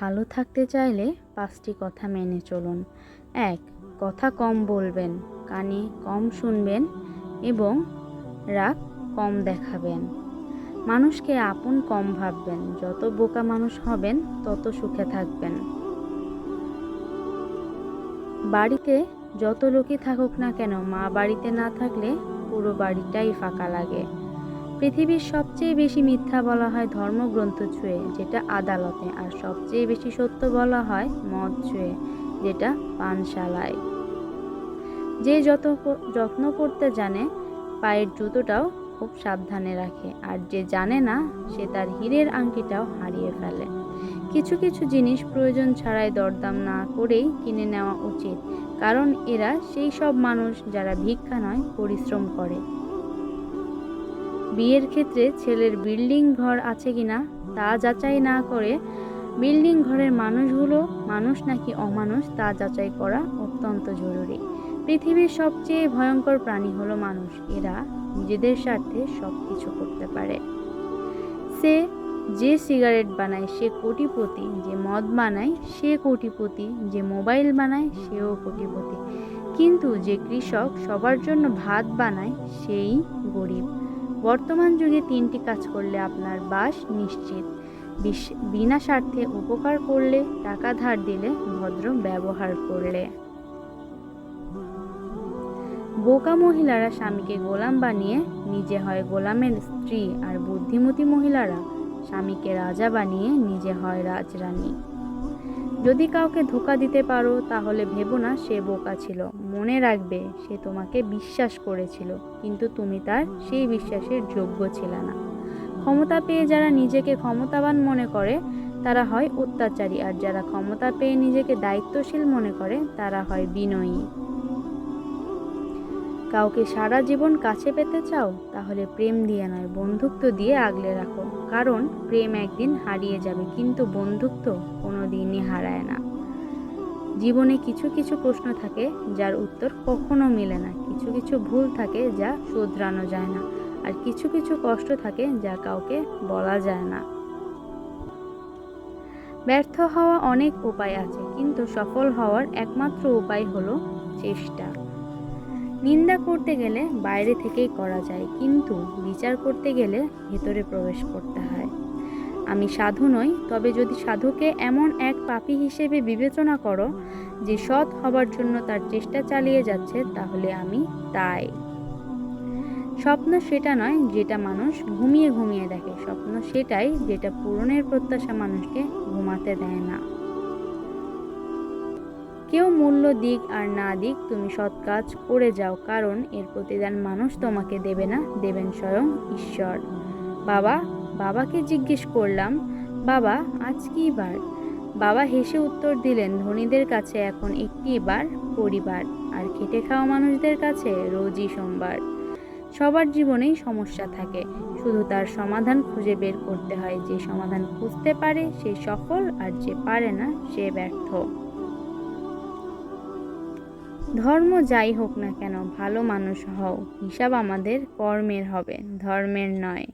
ভালো থাকতে চাইলে পাঁচটি কথা মেনে চলুন। এক, কথা কম বলবেন, কানে কম শুনবেন এবং রাগ কম দেখাবেন। মানুষকে আপন কম ভাববেন, যত বোকা মানুষ হবেন, তত সুখে থাকবেন। বাড়িতে যত লোকই থাকুক না কেন, মা বাড়িতে না থাকলে পুরো বাড়িটাই ফাঁকা লাগে। পৃথিবীর সবচেয়ে বেশি মিথ্যা বলা হয় ধর্মগ্রন্থ ছুঁয়ে, যেটা আদালতে, আর সবচেয়ে বেশি সত্য বলা হয় মদ ছুঁয়ে, যেটা পানশালায়। যে যত যত্ন করতে জানে, পায়ের জুতোটাও খুব সাবধানে রাখে, আর যে জানে না, সে তার হীরের আংটিটাও হারিয়ে ফেলে। কিছু কিছু জিনিস প্রয়োজন ছাড়াই দরদাম না করেই কিনে নেওয়া উচিত, কারণ এরা সেই সব মানুষ যারা ভিক্ষা নয়, পরিশ্রম করে। বিয়ের ক্ষেত্রে ছেলের বিল্ডিং ঘর আছে কিনা তা যাচাই না করে বিল্ডিং ঘরের মানুষগুলো মানুষ নাকি অমানুষ তা যাচাই করা অত্যন্ত জরুরি। পৃথিবীর সবচেয়ে ভয়ঙ্কর প্রাণী হলো মানুষ। এরা নিজেদের স্বার্থে সব কিছু করতে পারে। সে যে সিগারেট বানায়, সে কোটিপতি। যে মদ বানায়, সে কোটিপতি। যে মোবাইল বানায়, সেও কোটিপতি। কিন্তু যে কৃষক সবার জন্য ভাত বানায়, সেই গরিব। বর্তমান যুগে তিনটি কাজ করলে আপনার বাস নিশ্চিত। বিনা স্বার্থে উপকার করলে, টাকা ধার দিলে, ভদ্র ব্যবহার করলে। বোকা মহিলারা স্বামীকে গোলাম বানিয়ে, নিজে হয় গোলামের স্ত্রী, আর বুদ্ধিমতী মহিলারা স্বামীকে রাজা বানিয়ে, নিজে হয় রাজরানী। যদি কাউকে ধোকা দিতে পারো, তাহলে ভেবো না সে বোকা ছিল। মনে রাখবে, সে তোমাকে বিশ্বাস করেছিল, কিন্তু তুমি তার সেই বিশ্বাসের যোগ্য ছিল না। ক্ষমতা পেয়ে যারা নিজেকে ক্ষমতাবান মনে করে, তারা হয় অত্যাচারী, আর যারা ক্ষমতা পেয়ে নিজেকে দায়িত্বশীল মনে করে, তারা হয় বিনয়ী। কাউকে সারা জীবন কাছে পেতে চাও, তাহলে প্রেম দিয়ে নয়, বন্ধুত্ব দিয়ে আগলে রাখো। কারণ প্রেম একদিন হারিয়ে যাবে, কিন্তু বন্ধুত্ব কোনো দিনই হারায় না। জীবনে কিছু কিছু প্রশ্ন থাকে, যার উত্তর কখনো মেলে না। কিছু কিছু ভুল থাকে, যা শোধরানো যায় না। আর কিছু কিছু কষ্ট থাকে, যা কাউকে বলা যায় না। ব্যর্থ হওয়া অনেক উপায় আছে, কিন্তু সফল হওয়ার একমাত্র উপায় হলো চেষ্টা। নিন্দা করতে গেলে বাইরে থেকেই করা যায়, কিন্তু বিচার করতে গেলে ভেতরে প্রবেশ করতে হয়। আমি সাধু নই, তবে যদি সাধুকে এমন এক পাপী হিসেবে বিবেচনা করো যে সৎ হবার জন্য তার চেষ্টা চালিয়ে যাচ্ছে, তাহলে আমি তাই। স্বপ্ন সেটা নয় যেটা মানুষ ঘুমিয়ে ঘুমিয়ে দেখে, স্বপ্ন সেটাই যেটা পূরণের প্রত্যাশা মানুষকে ঘুমাতে দেয় না। কেউ মূল্য দিক আর না দিক তুমি সৎ কাজ করে যাও, কারণ এর প্রতিদান মানুষ তোমাকে দেবে না, দেবেন স্বয়ং ঈশ্বর। বাবা, বাবাকে জিজ্ঞেস করলাম, বাবা, আজ কি বার? বাবা হেসে উত্তর দিলেন, ধনীদের কাছে এখন একটি বার পরিবার, আর খেটে খাওয়া মানুষদের কাছে রোজই সোমবার। সবার জীবনেই সমস্যা থাকে, শুধু তার সমাধান খুঁজে বের করতে হয়, যে সমাধান খুঁজতে পারে সে সফল, আর যে পারে না সে ব্যর্থ। ধর্ম যাই হোক না কেন ভালো মানুষ হও হিসাব আমাদের কর্মের হবে ধর্মের নয়।